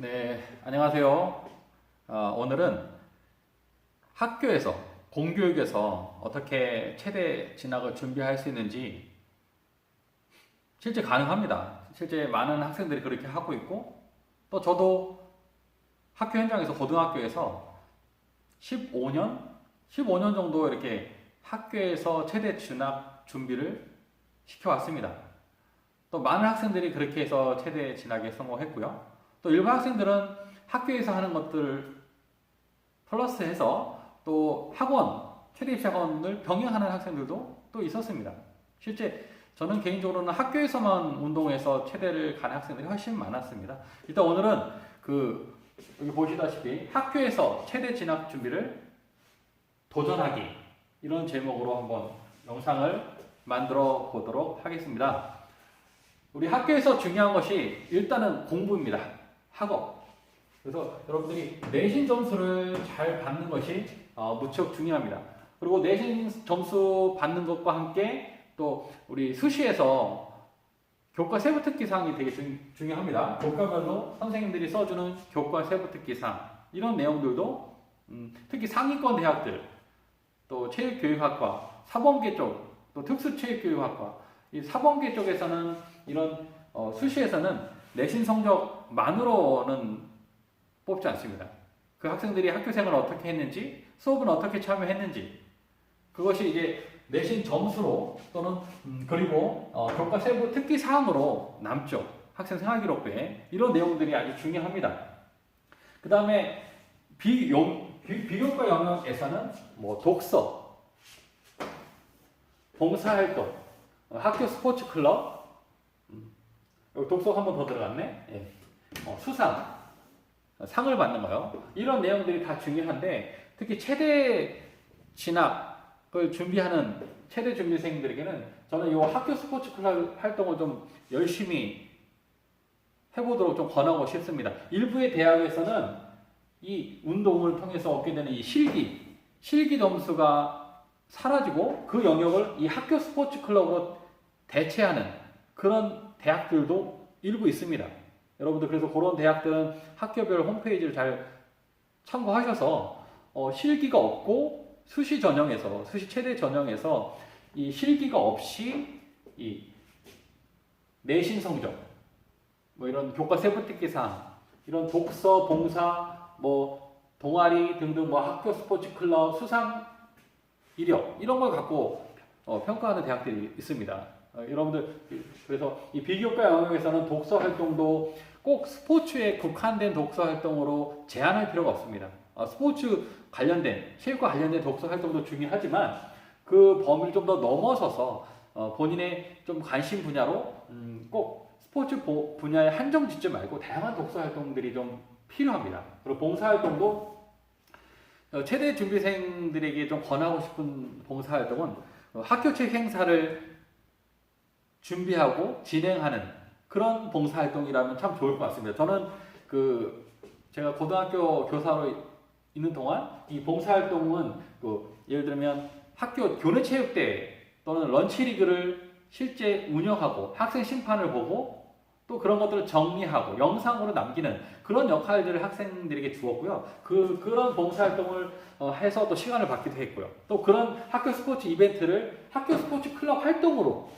네, 안녕하세요. 어, 오늘은 학교에서, 공교육에서 어떻게 최대 진학을 준비할 수 있는지 실제 가능합니다. 실제 많은 학생들이 그렇게 하고 있고, 또 저도 학교 현장에서 고등학교에서 15년? 15년 정도 이렇게 학교에서 최대 진학 준비를 시켜왔습니다. 또 많은 학생들이 그렇게 해서 최대 진학에 성공했고요. 또 일부 학생들은 학교에서 하는 것들 플러스해서 또 학원, 최대 입시 학원을 병행하는 학생들도 또 있었습니다. 실제 저는 개인적으로는 학교에서만 운동해서 최대를 가는 학생들이 훨씬 많았습니다. 일단 오늘은 그 여기 보시다시피 학교에서 최대 진학 준비를 도전하기 이런 제목으로 한번 영상을 만들어 보도록 하겠습니다. 우리 학교에서 중요한 것이 일단은 공부입니다. 학업. 그래서 여러분들이 내신 점수를 잘 받는 것이 어, 무척 중요합니다. 그리고 내신 점수 받는 것과 함께 또 우리 수시에서 교과 세부 특기사항이 되게 중, 중요합니다. 교과별로 선생님들이 써주는 교과 세부 특기사항 이런 내용들도 음, 특히 상위권 대학들 또 체육교육학과 사범계 쪽 또 특수체육교육학과 이 사범계 쪽에서는 이런 어, 수시에서는 내신 성적 만으로는 뽑지 않습니다. 그 학생들이 학교 생활을 어떻게 했는지, 수업은 어떻게 참여했는지, 그것이 이제 내신 점수로 또는 음, 그리고 어, 교과 세부 특기 사항으로 남죠. 학생 생활 기록부에 이런 내용들이 아주 중요합니다. 그 다음에 비용 비, 비교과 영역에서는 뭐 독서, 봉사활동, 어, 학교 스포츠 클럽, 음, 독서 한 번 더 들어갔네. 예. 어, 수상, 어, 상을 받는 거요. 이런 내용들이 다 중요한데 특히 최대 진학을 준비하는 최대 준비생들에게는 저는 이 학교 스포츠 클럽 활동을 좀 열심히 해보도록 좀 권하고 싶습니다. 일부의 대학에서는 이 운동을 통해서 얻게 되는 이 실기, 실기 점수가 사라지고 그 영역을 이 학교 스포츠 클럽으로 대체하는 그런 대학들도 일부 있습니다. 여러분들 그래서 그런 대학들은 학교별 홈페이지를 잘 참고하셔서 어, 실기가 없고 수시 전형에서 수시 최대 전형에서 이 실기가 없이 이 내신 성적 뭐 이런 교과 세부 특기 사항 이런 독서 봉사 뭐 동아리 등등 뭐 학교 스포츠 클럽 수상 이력 이런 걸 갖고 어, 평가하는 대학들이 있습니다. 어, 여러분들 그래서 이 비교과 영역에서는 독서 활동도 꼭 스포츠에 국한된 독서 활동으로 제한할 필요가 없습니다. 어, 스포츠 관련된 체육과 관련된 독서 활동도 중요하지만 그 범위를 좀 더 넘어서서 어, 본인의 좀 관심 분야로 음, 꼭 스포츠 보, 분야에 한정 짓지 말고 다양한 독서 활동들이 좀 필요합니다. 그리고 봉사 활동도 어, 최대 준비생들에게 좀 권하고 싶은 봉사 활동은 어, 학교 책 행사를 준비하고 진행하는 그런 봉사 활동이라면 참 좋을 것 같습니다. 저는 그 제가 고등학교 교사로 있는 동안 이 봉사 활동은 그 예를 들면 학교 교내 체육대회 또는 런치리그를 실제 운영하고 학생 심판을 보고 또 그런 것들을 정리하고 영상으로 남기는 그런 역할들을 학생들에게 주었고요. 그 그런 봉사활동을 어, 해서 또 시간을 받기도 했고요. 또 그런 학교 스포츠 이벤트를 학교 스포츠 클럽 활동으로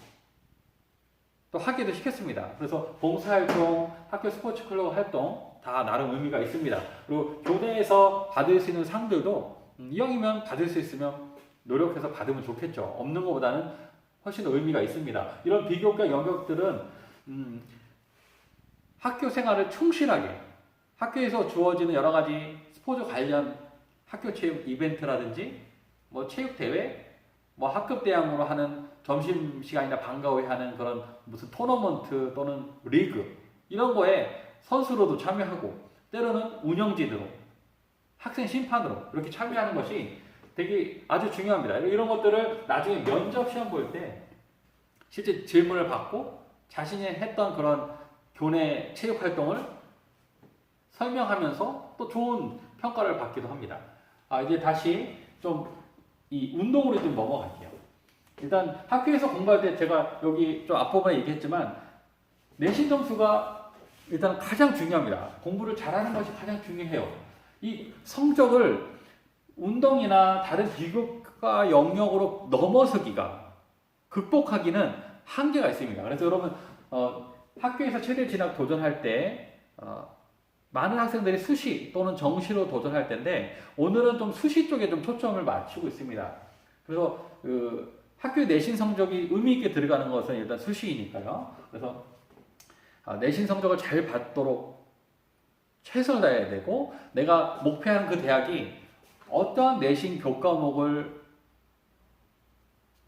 또 하기도 시켰습니다. 그래서 봉사활동, 학교 스포츠 클럽 활동 다 나름 의미가 있습니다. 그리고 교내에서 받을 수 있는 상들도 음, 이왕이면 받을 수 있으면 노력해서 받으면 좋겠죠. 없는 것보다는 훨씬 더 의미가 있습니다. 이런 비교과 영역들은 음, 학교 생활을 충실하게 학교에서 주어지는 여러 가지 스포츠 관련 학교 체육 이벤트라든지 뭐 체육 대회 뭐 학급 대항으로 하는 점심 시간이나 방과 후에 하는 그런 무슨 토너먼트 또는 리그 이런 거에 선수로도 참여하고 때로는 운영진으로 학생 심판으로 이렇게 참여하는 것이 되게 아주 중요합니다. 이런 것들을 나중에 면접 시험 볼 때 실제 질문을 받고 자신이 했던 그런 교내 체육 활동을 설명하면서 또 좋은 평가를 받기도 합니다. 아, 이제 다시 좀 이 운동으로 좀 넘어갈게요. 일단 학교에서 공부할 때 제가 여기 좀 앞부분에 얘기했지만 내신 점수가 일단 가장 중요합니다. 공부를 잘하는 것이 가장 중요해요. 이 성적을 운동이나 다른 비교과 영역으로 넘어서기가 극복하기는 한계가 있습니다. 그래서 여러분 어, 학교에서 최대 진학 도전할 때 어, 많은 학생들이 수시 또는 정시로 도전할 텐데 오늘은 좀 수시 쪽에 좀 초점을 맞추고 있습니다. 그래서 그 학교 내신 성적이 의미 있게 들어가는 것은 일단 수시이니까요. 그래서 아, 내신 성적을 잘 받도록 최선을 다해야 되고 내가 목표하는 그 대학이 어떠한 내신 교과목을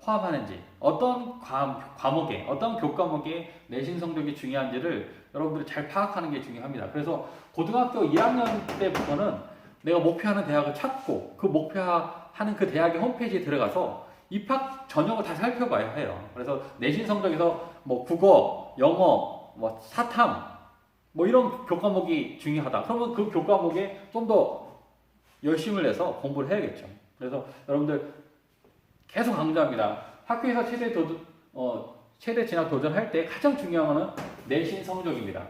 포함하는지 어떤 과, 과목에 어떤 교과목에 내신 성적이 중요한지를 여러분들이 잘 파악하는 게 중요합니다. 그래서 고등학교 2학년 때부터는 내가 목표하는 대학을 찾고 그 목표하는 그 대학의 홈페이지에 들어가서 입학 전형을 다 살펴봐야 해요. 그래서 내신 성적에서 뭐 국어, 영어, 뭐 사탐 뭐 이런 교과목이 중요하다. 그러면 그 교과목에 좀 더 열심을 내서 공부를 해야겠죠. 그래서 여러분들 계속 강조합니다. 학교에서 최대 도전, 어, 최대 진학 도전할 때 가장 중요한 거는 내신 성적입니다.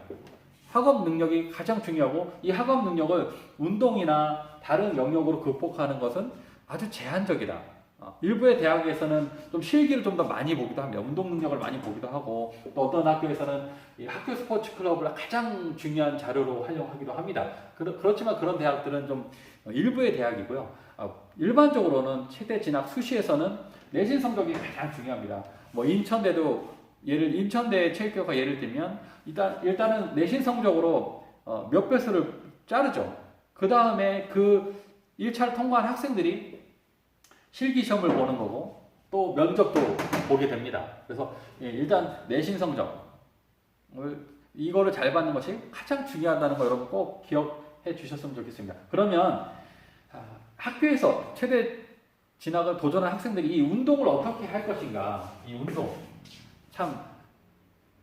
학업 능력이 가장 중요하고 이 학업 능력을 운동이나 다른 영역으로 극복하는 것은 아주 제한적이다. 어, 일부의 대학에서는 좀 실기를 좀 더 많이 보기도 합니다. 운동 능력을 많이 보기도 하고 또 어떤 학교에서는 이 학교 스포츠 클럽을 가장 중요한 자료로 활용하기도 합니다. 그렇, 그렇지만 그런 대학들은 좀 일부의 대학이고요. 어, 일반적으로는 최대 진학 수시에서는 내신 성적이 가장 중요합니다. 뭐 인천대도 예를 인천대 체육교과 예를 들면 일단 일단은 내신 성적으로 어, 몇 배수를 자르죠. 그 다음에 그 1차를 통과한 학생들이 실기 시험을 보는 거고 또 면접도 보게 됩니다. 그래서 예, 일단 내신 성적 이거를 잘 받는 것이 가장 중요하다는 거 여러분 꼭 기억해 주셨으면 좋겠습니다. 그러면 아, 학교에서 최대 진학을 도전한 학생들이 이 운동을 어떻게 할 것인가? 이 운동 참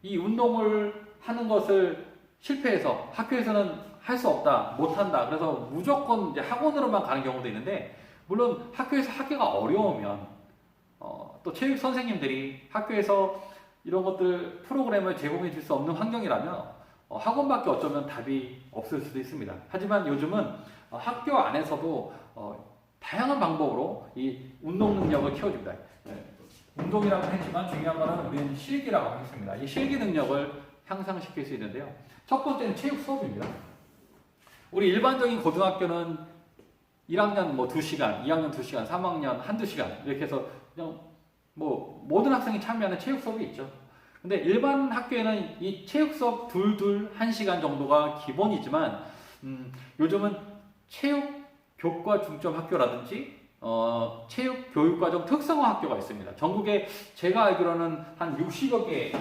이 운동을 하는 것을 실패해서 학교에서는 할 수 없다, 못한다. 그래서 무조건 이제 학원으로만 가는 경우도 있는데 물론 학교에서 하기가 어려우면 어, 또 체육 선생님들이 학교에서 이런 것들 프로그램을 제공해 줄 수 없는 환경이라면 어, 학원밖에 어쩌면 답이 없을 수도 있습니다. 하지만 요즘은 어, 학교 안에서도 어, 다양한 방법으로 이 운동 능력을 키워줍니다. 네. 운동이라고 했지만 중요한 거는 우리는 실기라고 하겠습니다. 이 실기 능력을 향상시킬 수 있는데요. 첫 번째는 체육 수업입니다. 우리 일반적인 고등학교는 1학년 뭐 2시간, 2학년 2시간, 3학년 한두 시간 이렇게 해서 그냥 뭐 모든 학생이 참여하는 체육 수업이 있죠. 근데 일반 학교에는 이 체육 수업 둘둘 한 시간 정도가 기본이지만 음, 요즘은 체육 교과 중점 학교라든지 어, 체육 교육 과정 특성화 학교가 있습니다. 전국에 제가 알기로는 한 60여 개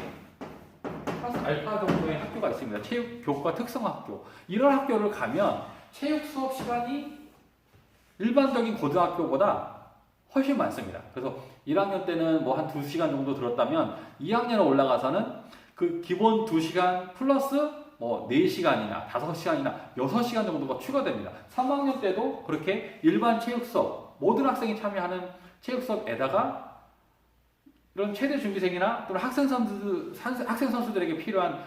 알파 정도의 학교가 있습니다. 체육 교과 특성화 학교. 이런 학교를 가면 체육 수업 시간이 일반적인 고등학교보다 훨씬 많습니다. 그래서 1학년 때는 뭐 한 2시간 정도 들었다면 2학년에 올라가서는 그 기본 2시간 플러스 뭐 4시간이나 5시간이나 6시간 정도가 추가됩니다. 3학년 때도 그렇게 일반 체육 수업, 모든 학생이 참여하는 체육 수업에다가 이런 최대 준비생이나 또는 학생 선수 학생 선수들에게 필요한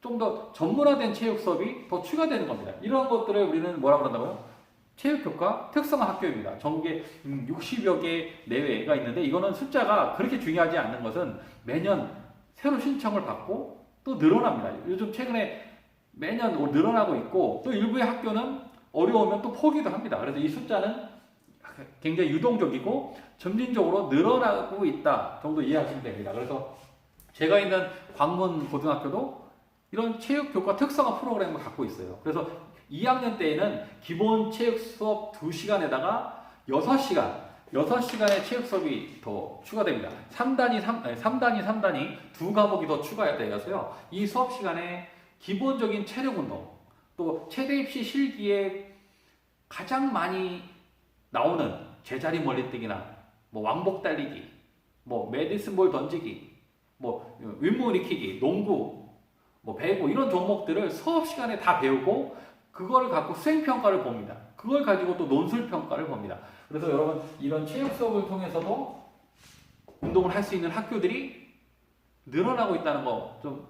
좀 더 전문화된 체육 수업이 더 추가되는 겁니다. 이런 것들을 우리는 뭐라 그런다고요? 체육교과 특성화 학교입니다. 전국에 60여 개 내외가 있는데 이거는 숫자가 그렇게 중요하지 않는 것은 매년 새로 신청을 받고 또 늘어납니다. 요즘 최근에 매년 늘어나고 있고 또 일부의 학교는 어려우면 또 포기도 합니다. 그래서 이 숫자는 굉장히 유동적이고 점진적으로 늘어나고 있다 정도 이해하시면 됩니다. 그래서 제가 있는 광문 고등학교도 이런 체육 교과 특성화 프로그램을 갖고 있어요. 그래서 2학년 때에는 기본 체육 수업 2시간에다가 6시간, 6시간의 체육 수업이 더 추가됩니다. 3단위, 3, 아니, 3단위, 3단위 두 과목이 더 추가되어서요. 이 수업 시간에 기본적인 체력 운동, 또 최대 입시 실기에 가장 많이 나오는 제자리 멀리뛰기나 뭐 왕복 달리기, 뭐 메디슨 볼 던지기, 뭐 윗몸 일으키기, 농구, 뭐 배구 이런 종목들을 수업 시간에 다 배우고 그거를 갖고 수행 평가를 봅니다. 그걸 가지고 또 논술 평가를 봅니다. 그래서 여러분 이런 체육 수업을 통해서도 운동을 할 수 있는 학교들이 늘어나고 있다는 거 좀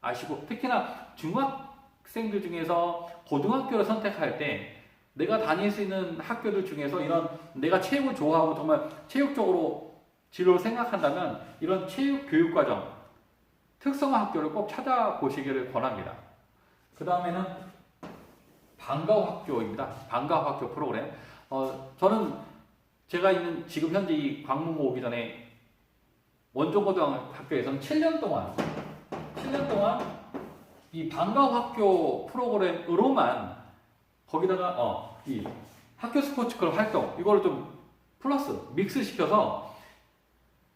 아시고 특히나 중학 학생들 중에서 고등학교를 선택할 때 내가 다닐 수 있는 학교들 중에서 이런 내가 체육을 좋아하고 정말 체육적으로 진로를 생각한다면 이런 체육 교육 과정 특성화 학교를 꼭 찾아보시기를 권합니다. 그 다음에는 방과후 학교입니다. 방과후 학교 프로그램. 어, 저는 제가 있는 지금 현재 이 광문고 오기 전에 원종고등학교에서는 7년 동안 7년 동안 이 방과후 학교 프로그램으로만 거기다가 어, 이 학교 스포츠 클럽 활동 이거를 좀 플러스 믹스 시켜서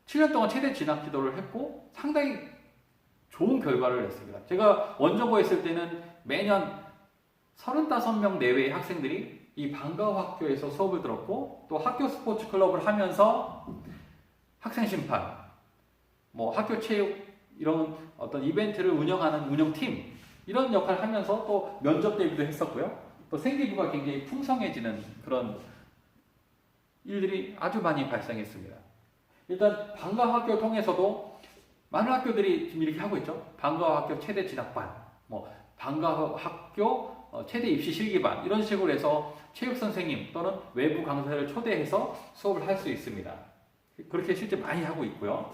7년 동안 최대 진학 기도를 했고 상당히 좋은 결과를 냈습니다. 제가 원정고 했을 때는 매년 35명 내외의 학생들이 이 방과후 학교에서 수업을 들었고 또 학교 스포츠 클럽을 하면서 학생 심판, 뭐 학교 체육 이런 어떤 이벤트를 운영하는 운영팀 이런 역할을 하면서 또 면접 대비도 했었고요. 또 생기부가 굉장히 풍성해지는 그런 일들이 아주 많이 발생했습니다. 일단 방과후 학교 통해서도 많은 학교들이 지금 이렇게 하고 있죠. 방과후 학교 최대 진학반, 뭐 방과후 학교 어, 최대 입시 실기반 이런 식으로 해서 체육 선생님 또는 외부 강사를 초대해서 수업을 할 수 있습니다. 그렇게 실제 많이 하고 있고요.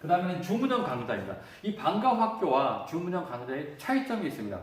그 다음에는 주문형 강좌입니다. 이 방과후 학교와 주문형 강좌의 차이점이 있습니다.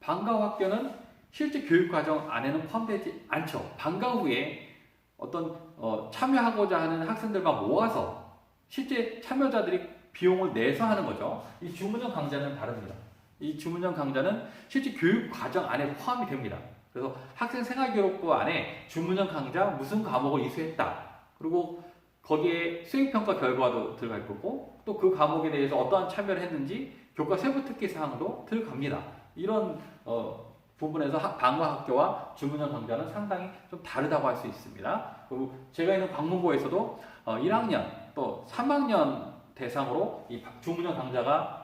방과후 학교는 실제 교육 과정 안에는 포함되지 않죠. 방과 후에 어떤 어, 참여하고자 하는 학생들만 모아서 실제 참여자들이 비용을 내서 하는 거죠. 이 주문형 강좌는 다릅니다. 이 주문형 강좌는 실제 교육 과정 안에 포함이 됩니다. 그래서 학생 생활기록부 안에 주문형 강좌 무슨 과목을 이수했다. 그리고 거기에 수행평가 결과도 들어갈 거고 또 그 과목에 대해서 어떠한 참여를 했는지 교과 세부 특기 사항도 들어갑니다. 이런 어, 부분에서 학- 방과학교와 주문형 강좌는 상당히 좀 다르다고 할 수 있습니다. 그리고 제가 있는 광문고에서도 어, 1학년 또 3학년 대상으로 이 주문형 강좌가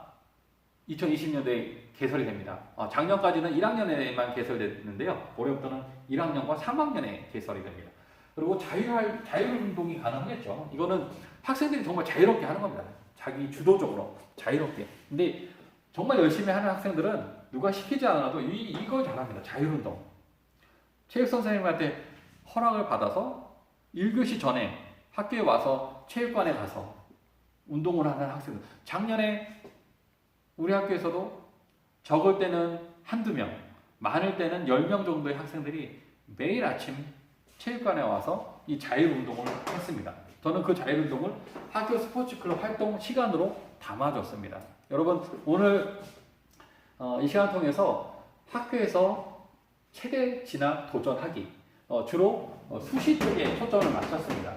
2020년도에 개설이 됩니다. 어, 작년까지는 1학년에만 개설됐는데요. 올해부터는 1학년과 3학년에 개설이 됩니다. 그리고 자율 자율운동이 가능하겠죠. 이거는 학생들이 정말 자유롭게 하는 겁니다. 자기 주도적으로 자유롭게. 근데 정말 열심히 하는 학생들은 누가 시키지 않아도 이, 이걸 잘합니다. 자율운동. 체육 선생님한테 허락을 받아서 1교시 전에 학교에 와서 체육관에 가서 운동을 하는 학생들. 작년에 우리 학교에서도 적을 때는 한두 명, 많을 때는 10명 정도의 학생들이 매일 아침 체육관에 와서 이 자율운동을 했습니다. 저는 그 자율운동을 학교 스포츠클럽 활동 시간으로 담아줬습니다. 여러분, 오늘 어, 이 시간 통해서 학교에서 최대 진학 도전하기, 어, 주로 어, 수시 쪽에 초점을 맞췄습니다.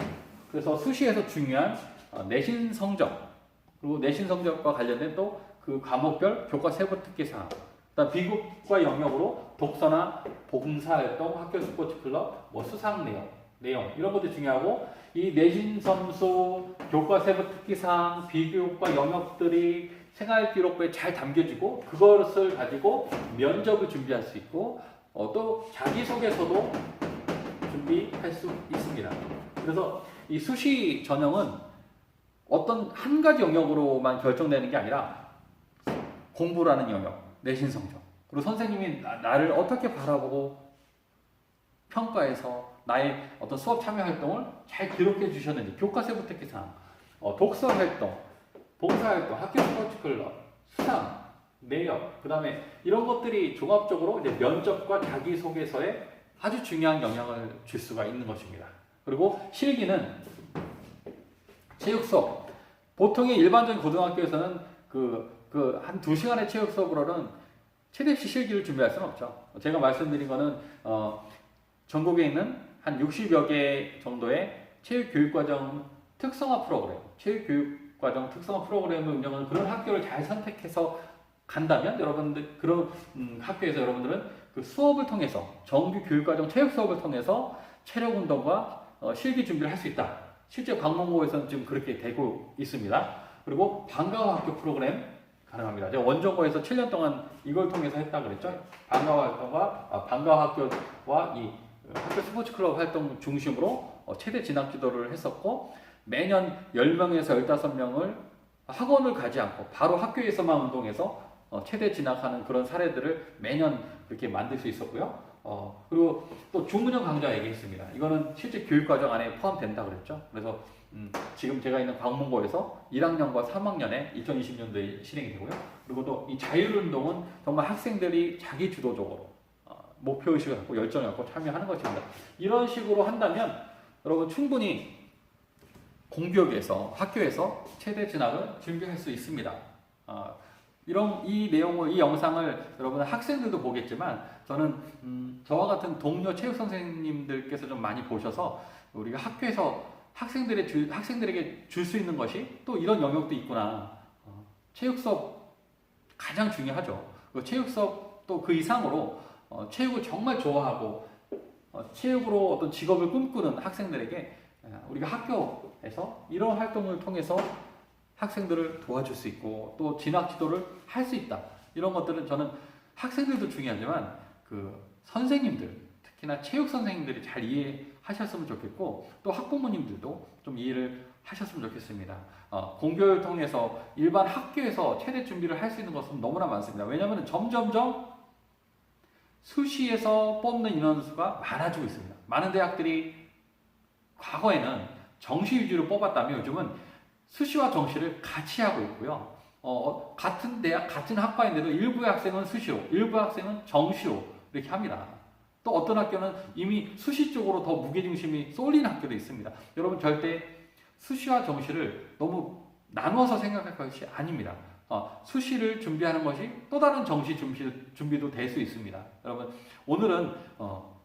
그래서 수시에서 중요한 어, 내신 성적, 그리고 내신 성적과 관련된 또 그 과목별 교과 세부 특기 사항, 그다음 비교과 영역으로 독서나 봉사활동, 학교 스포츠 클럽, 뭐 수상 내용, 내용 이런 것도 중요하고 이 내신 점수, 교과 세부 특기 사항, 비교과 영역들이 생활 기록부에 잘 담겨지고 그것을 가지고 면접을 준비할 수 있고 어, 또 자기소개서도 준비할 수 있습니다. 그래서 이 수시 전형은 어떤 한 가지 영역으로만 결정되는 게 아니라 공부라는 영역, 내신 성적, 그리고 선생님이 나, 나를 어떻게 바라보고 평가해서 나의 어떤 수업 참여 활동을 잘 기록해 주셨는지 교과 세부 특기 사항, 어, 독서 활동, 봉사 활동, 학교 스포츠 클럽, 수상, 내역, 그 다음에 이런 것들이 종합적으로 이제 면접과 자기소개서에 아주 중요한 영향을 줄 수가 있는 것입니다. 그리고 실기는 체육 수업. 보통의 일반적인 고등학교에서는 그, 그, 한 두 시간의 체육 수업으로는 최대시 실기를 준비할 수는 없죠. 제가 말씀드린 거는, 어, 전국에 있는 한 60여 개 정도의 체육 교육 과정 특성화 프로그램, 체육 교육 과정 특성화 프로그램을 운영하는 그런 학교를 잘 선택해서 간다면 여러분들, 그런 음, 학교에서 여러분들은 그 수업을 통해서, 정규 교육 과정 체육 수업을 통해서 체력 운동과 어, 실기 준비를 할 수 있다. 실제 광문고에서는 지금 그렇게 되고 있습니다. 그리고 방과후 학교 프로그램 가능합니다. 제가 원정고에서 7년 동안 이걸 통해서 했다 그랬죠. 방과후 활동과 아, 방과후 학교와 이 학교 스포츠 클럽 활동 중심으로 어, 최대 진학 지도를 했었고 매년 10명에서 15명을 학원을 가지 않고 바로 학교에서만 운동해서 어, 최대 진학하는 그런 사례들을 매년 그렇게 만들 수 있었고요. 어, 그리고 또 주문형 강좌 얘기했습니다. 이거는 실제 교육과정 안에 포함된다 그랬죠. 그래서 음, 지금 제가 있는 광문고에서 1학년과 3학년에 2020년도에 실행이 되고요. 그리고 또 이 자율운동은 정말 학생들이 자기 주도적으로 어, 목표의식을 갖고 열정을 갖고 참여하는 것입니다. 이런 식으로 한다면 여러분 충분히 공교육에서 학교에서 최대 진학을 준비할 수 있습니다. 어, 이런 이 내용을 이 영상을 여러분 학생들도 보겠지만 저는 음, 저와 같은 동료 체육 선생님들께서 좀 많이 보셔서 우리가 학교에서 학생들의 주, 학생들에게 줄 수 있는 것이 또 이런 영역도 있구나. 어, 체육 수업 가장 중요하죠. 그 체육 수업 또 그 이상으로 어, 체육을 정말 좋아하고 어, 체육으로 어떤 직업을 꿈꾸는 학생들에게 어, 우리가 학교에서 이런 활동을 통해서 학생들을 도와줄 수 있고 또 진학 지도를 할 수 있다. 이런 것들은 저는 학생들도 중요하지만 그 선생님들 특히나 체육 선생님들이 잘 이해하셨으면 좋겠고 또 학부모님들도 좀 이해를 하셨으면 좋겠습니다. 어, 공교를 통해서 일반 학교에서 최대 준비를 할 수 있는 것은 너무나 많습니다. 왜냐하면 점점점 수시에서 뽑는 인원수가 많아지고 있습니다. 많은 대학들이 과거에는 정시 위주로 뽑았다면 요즘은 수시와 정시를 같이 하고 있고요. 어, 같은 대학, 같은 학과인데도 일부의 학생은 수시로, 일부의 학생은 정시로 이렇게 합니다. 또 어떤 학교는 이미 수시 쪽으로 더 무게중심이 쏠린 학교도 있습니다. 여러분 절대 수시와 정시를 너무 나누어서 생각할 것이 아닙니다. 어, 수시를 준비하는 것이 또 다른 정시 준비, 준비도 될 수 있습니다. 여러분 오늘은 어,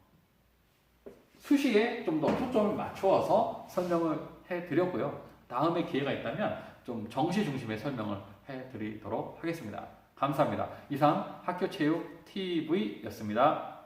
수시에 좀 더 초점을 맞추어서 설명을 해드렸고요. 다음에 기회가 있다면 좀 정시 중심의 설명을 해드리도록 하겠습니다. 감사합니다. 이상 학교체육 TV였습니다.